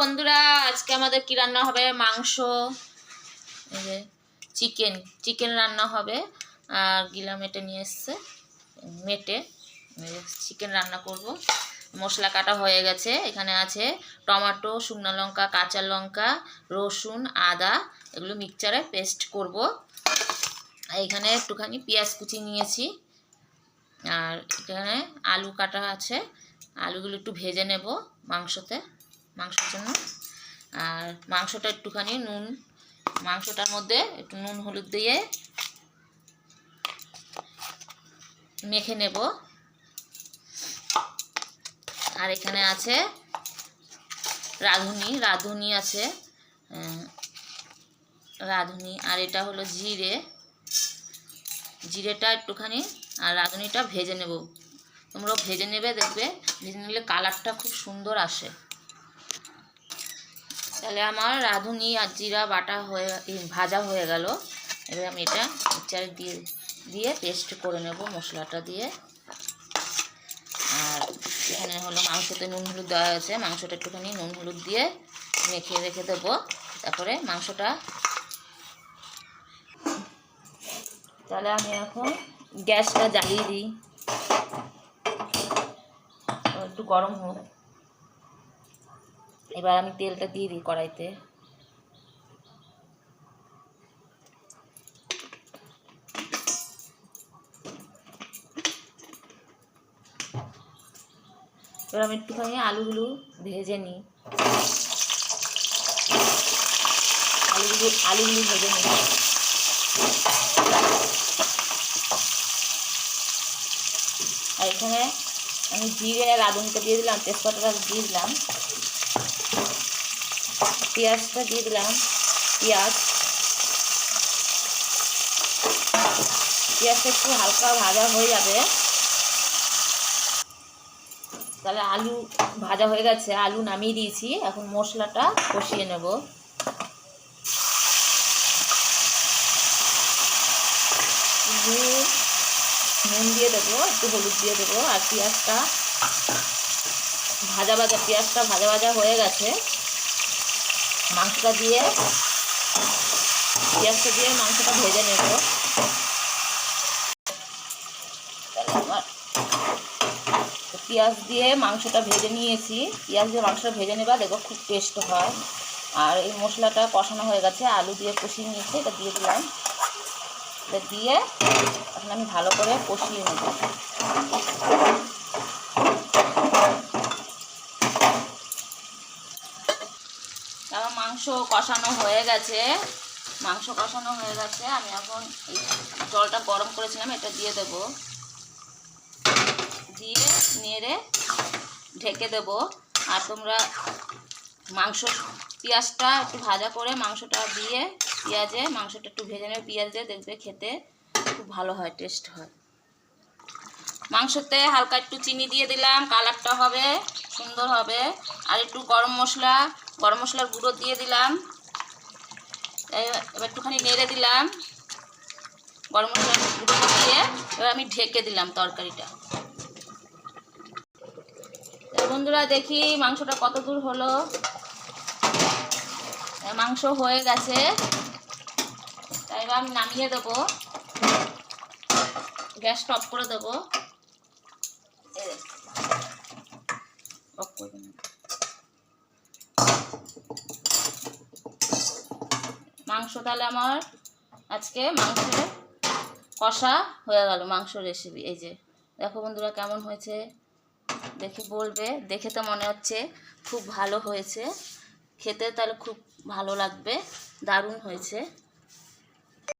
বন্ধুরা, আজকে আমাদের কি রান্না হবে? মাংস, এই যে চিকেন চিকেন রান্না হবে। আর গিলা মেটে নিয়ে এসছে। মেটে চিকেন রান্না করব। মশলা কাটা হয়ে গেছে। এখানে আছে টমেটো, শুকনো লঙ্কা, কাঁচা লঙ্কা, রসুন, আদা, এগুলো মিক্সচারে পেস্ট করব। এখানে একটুখানি পেঁয়াজ কুচি নিয়েছি। আর এখানে আলু কাটা আছে। আলুগুলো একটু ভেজে নেব মাংসতে। মাংসের জন্য। আর মাংসটা একটুখানি নুন, মাংসটার মধ্যে একটু নুন, হলুদ দিয়ে মেখে নেব। আর এখানে আছে রাঁধুনি রাঁধুনি আছে রাঁধুনি। আর এটা হলো জিরে। জিরেটা একটুখানি আর রাঁধুনিটা ভেজে নেব। তোমরাও ভেজে নেবে, দেখবে। ভেজে নিলে কালারটা খুব সুন্দর আসে। তাহলে আমার রাঁধুনি আর জিরা বাটা হয়ে ভাজা হয়ে গেল। এবার আমি এটা মিক্সচারে দিয়ে দিয়ে পেস্ট করে নেব মশলাটা দিয়ে। আর এখানে হলো মাংসতে নুন হলুদ দেওয়া হয়েছে। মাংসটা একটুখানি নুন হলুদ দিয়ে মেখে রেখে দেবো। তারপরে মাংসটা তাহলে আমি এখন গ্যাসটা জ্বালিয়ে দিই। একটু গরম হোক। এবার আমি তেলটা দিয়ে দিই কড়াইতে। এবার আমি একটুখানি আলুগুলো ভেজে নিই। আলুগুলো আলুগুলো ভেজে নিই। আর এখানে আমি জিরে আর আদনটা দিয়ে দিলাম, তেজপাতাটা দিয়ে দিলাম। পেঁয়াজটা দিয়ে দিলাম। পেঁয়াজ। পেঁয়াজটা একটু হালকা ভাজা হয়ে যাবে। তাহলে আলু ভাজা হয়ে গেছে, আলু নামিয়ে দিয়েছি। এখন মশলাটা কষিয়ে নেব। নুন দিয়ে দেবো, একটু হলুদ দিয়ে দেবো। আর পেঁয়াজটা ভাজা ভাজা, পেঁয়াজটা ভাজা ভাজা হয়ে গেছে। মাংসটা দিয়ে, পেঁয়াজটা দিয়ে মাংসটা ভেজে নেব। পেঁয়াজ দিয়ে মাংসটা ভেজে নিয়েছি। পেঁয়াজ দিয়ে মাংসটা ভেজে নেবা, দেখো খুব টেস্ট হয়। আর এই মশলাটা কষানো হয়ে গেছে, আলু দিয়ে কষিয়ে নিয়েছি, এটা দিয়ে দিলাম। এটা দিয়ে এখন আমি ভালো করে কষিয়ে নেব আমার মাংস কষানো হয়ে গেছে। মাংস কষানো হয়ে গেছে। আমি এখন এই জলটা গরম করেছিলাম, এটা দিয়ে দেব। দিয়ে নেড়ে ঢেকে দেব। আর তোমরা মাংস, পেঁয়াজটা একটু ভাজা করে মাংসটা দিয়ে পেঁয়াজে, মাংসটা একটু ভেজে নেবে পেঁয়াজ দিয়ে, দেখবে খেতে খুব ভালো হয় টেস্ট হয়। মাংসতে হালকা একটু চিনি দিয়ে দিলাম, কালারটা হবে সুন্দর হবে। আর একটু গরম মশলা গরম মশলার গুঁড়ো দিয়ে দিলাম। এবার একটুখানি নেড়ে দিলাম। গরম মশলার গুঁড়ো দিয়ে এবার আমি ঢেকে দিলাম তরকারিটা। বন্ধুরা দেখি মাংসটা কত দূর হলো। মাংস হয়ে গেছে। তাই এবার আমি নামিয়ে দেবো। গ্যাসটা অফ করে দেবো। অফ করে মাংস তাহলে আমার আজকে মাংসের কষা হয়ে গেল মাংস রেসিপি এই যে, দেখো বন্ধুরা কেমন হয়েছে। দেখে বলবে, দেখে তো মনে হচ্ছে খুব ভালো হয়েছে। খেতে তাহলে খুব ভালো লাগবে, দারুণ হয়েছে।